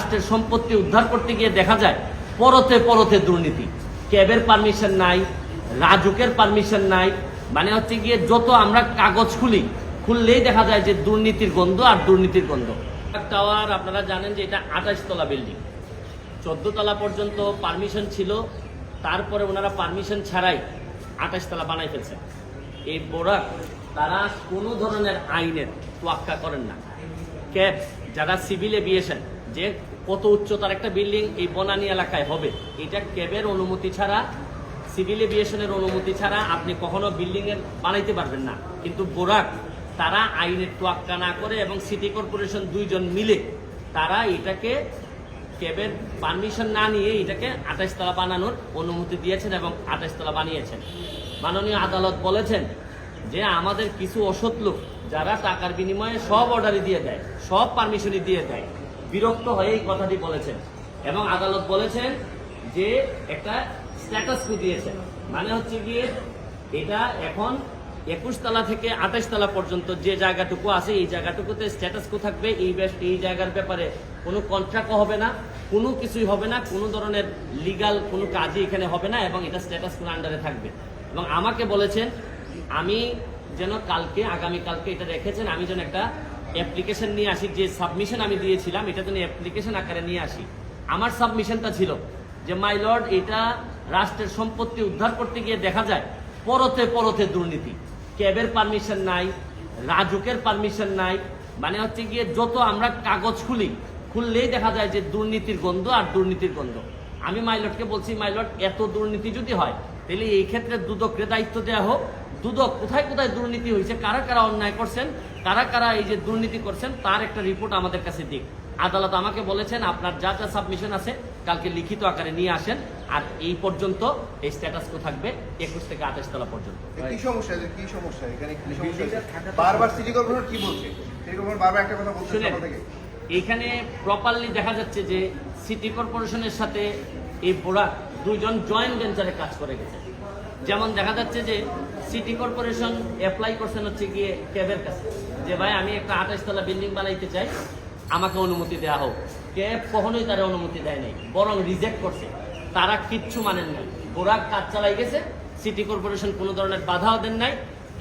রাষ্ট্রের সম্পত্তি উদ্ধার করতে গিয়ে দেখা যায় পরতে পরতে দুর্নীতি। ক্যাবের পারমিশন নাই, রাজুকের পারমিশন নাই মানে হচ্ছে গিয়ে যত আমরা কাগজ খুলি, খুললেই দেখা যায় যে দুর্নীতির গন্ধ আর দুর্নীতির গন্ধ। টাওয়ার আপনারা জানেন যে এটা আঠাশ তলা বিল্ডিং চোদ্দ তলা পর্যন্ত পারমিশন ছিল, তারপরে ওনারা পারমিশন ছাড়াই আঠাশ তলা বানাই ফেলছেন। এই বোরাক, তারা কোনো ধরনের আইনের তোয়াক্কা করেন না। ক্যাব, যারা সিভিল এভিয়েশন যে কত উচ্চতার একটা বিল্ডিং এই বনানী এলাকায় হবে, এটা ক্যাবের অনুমতি ছাড়া, সিভিল এভিয়েশনের অনুমতি ছাড়া আপনি কখনো বিল্ডিং এর বানাইতে পারবেন না। কিন্তু বোরাক, তারা আইনের তোয়াক্কা না করে এবং সিটি কর্পোরেশন দুইজন মিলে তারা এটাকে ক্যাবের পারমিশন না নিয়ে এটাকে আঠাশ তলা বানানোর অনুমতি দিয়েছেন এবং আঠাশ তলা বানিয়েছেন। মাননীয় আদালত বলেছেন যে আমাদের কিছু অসৎ লোক যারা টাকার বিনিময়ে সব অর্ডারই দিয়ে দেয়, সব পারমিশনই দিয়ে দেয়। বিরক্ত হয়ে এই কথাটি বলেছেন। এবং আদালত বলেছেন যে একটা স্ট্যাটাস দিয়েছেন। মানে হচ্ছে গিয়ে এটা এখন একুশ তলা থেকে আঠাশ তলা পর্যন্ত যে জায়গাটুকু আছে, এই জায়গাটুকুতে স্ট্যাটাস কো থাকবে। এই এই জায়গার ব্যাপারে কোনো কন্ট্রাক্টও হবে না। কোনো কিছুই হবে না। কোনো ধরনের লিগাল কোনো কাজই এখানে হবে না এবং এটা স্ট্যাটাস কোন আন্ডারে থাকবে। এবং আমাকে বলেছেন, আমি যেন কালকে আগামী কালকে এটা রেখেছেন। আমি যেন একটা অ্যাপ্লিকেশন নিয়ে আসি, যে সাবমিশন আমি দিয়েছিলাম, এটা যেন অ্যাপ্লিকেশন আকারে নিয়ে আসি। আমার সাবমিশনটা ছিল যে মাই লর্ড এটা রাষ্ট্রের সম্পত্তি উদ্ধার করতে গিয়ে দেখা যায়, পরতে পরতে দুর্নীতি। ক্যাবের পারমিশন নাই, রাজুকের পারমিশন নাই মানে হচ্ছে গিয়ে যত আমরা কাগজ খুলি, খুললেই দেখা যায় যে দুর্নীতির গন্ধ আর দুর্নীতির গন্ধ। আমি মাইলটকে বলছি মাইলট এত দুর্নীতি যদি হয় তাহলে এই ক্ষেত্রে দুদককে দায়িত্ব দেওয়া হোক। দুদক কোথায় কোথায় দুর্নীতি হয়েছে কারা কারা অন্যায় করছেন কারা কারা এই যে দুর্নীতি করছেন তার একটা রিপোর্ট আমাদের কাছে দিক। আদালত আমাকে বলেছেন আপনার যা যা সাবমিশন আছে কালকে লিখিত আকারে নিয়ে আসেন। আর এই পর্যন্ত এই স্ট্যাটাস কো থাকবে একুশ থেকে আঠাশ তলা পর্যন্ত। কি সমস্যা কি সমস্যা? এখানে কি সমস্যা আছে? বারবার সিটি কর্পোরেশন কি বলছে? সিটি কর্পোরেশন বারবার একটা কথা বলছে এইখানে প্রপারলি দেখা যাচ্ছে যে সিটি কর্পোরেশনের সাথে এই বোরাক দুইজন জয়েন্ট ভেঞ্চারে কাজ করে গেছে। যেমন দেখা যাচ্ছে যে সিটি কর্পোরেশন অ্যাপ্লাই করছেন হচ্ছে গিয়ে ক্যাবের কাছে। যে ভাই, আমি একটা আঠাশ তলা বিল্ডিং বানাইতে চাই, আমাকে অনুমতি দেওয়া হোক। ক্যাব কখনোই তারা অনুমতি দেয় নাই, বরং রিজেক্ট করছে। তারা কিচ্ছু মানেন নাই। বোরাক কাজ চালাই গেছে সিটি কর্পোরেশন কোনো ধরনের বাধাও দেন নাই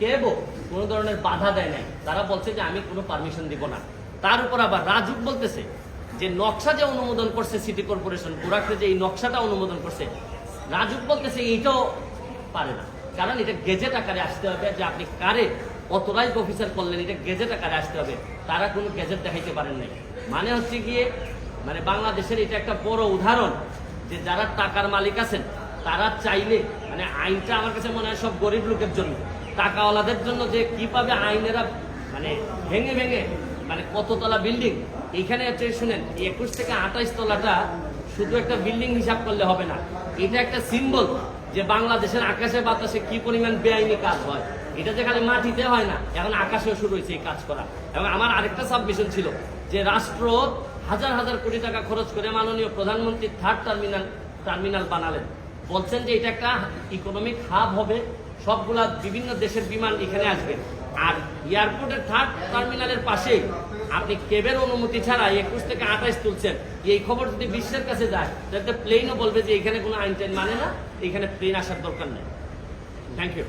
কেবো কোনো ধরনের বাধা দেয় নাই। তারা বলছে যে আমি কোনো পারমিশন দিব না। তার উপর আবার রাজুক বলতেছে যে নকশা যে অনুমোদন করছে সিটি কর্পোরেশন, বুড়াকে যে এই নকশাটা অনুমোদন করছে, রাজুক বলতেছে এইটাও পারে না। কারণ এটা গেজেট আকারে আসতে হবে যে আপনি কারে অথরাইজ অফিসার করলেন, এটা গেজেট আকারে আসতে হবে। তারা কোনো গেজেট দেখাইতে পারেন নাই। মানে হচ্ছে গিয়ে মানে বাংলাদেশের এটা একটা বড় উদাহরণ যে যারা টাকার মালিক আছেন, তারা চাইলে মানে আইনটা আমার কাছে মনে হয় সব গরিব লোকের জন্য। টাকাওয়ালাদের জন্য যে কীভাবে আইনেরা মানে ভেঙে ভেঙে মানে কততলা বিল্ডিং এইখানে হচ্ছে শুনেন একুশ থেকে আঠাইশ তলাটা শুধু একটা বিল্ডিং হিসাব করলে হবে না। এটা একটা সিম্বল যে বাংলাদেশের আকাশে বাতাসে কি পরিমাণ বেআইনি কাজ হয়। এটা যে খালি মাটিতে হয় না, এখন আকাশেও শুরু হয়েছে এই কাজ করা। এবং আমার আরেকটা সাবমিশন ছিল যে রাষ্ট্র হাজার হাজার কোটি টাকা খরচ করে মাননীয় প্রধানমন্ত্রী থার্ড টার্মিনাল টার্মিনাল বানালেন। বলছেন যে এটা একটা ইকোনমিক হাব হবে, সবগুলা বিভিন্ন দেশের বিমান এখানে আসবে। আর এয়ারপোর্টের থার্ড টার্মিনালের পাশে। আপনি কেবের অনুমতি ছাড়া একুশ থেকে আঠাশ তুলছেন। এই খবর যদি বিশ্বের কাছে যায়, তাহলে প্লেনও বলবে যে এখানে কোনো আইন টাইন মানে না, এখানে প্লেন আসার দরকার নেই। Thank you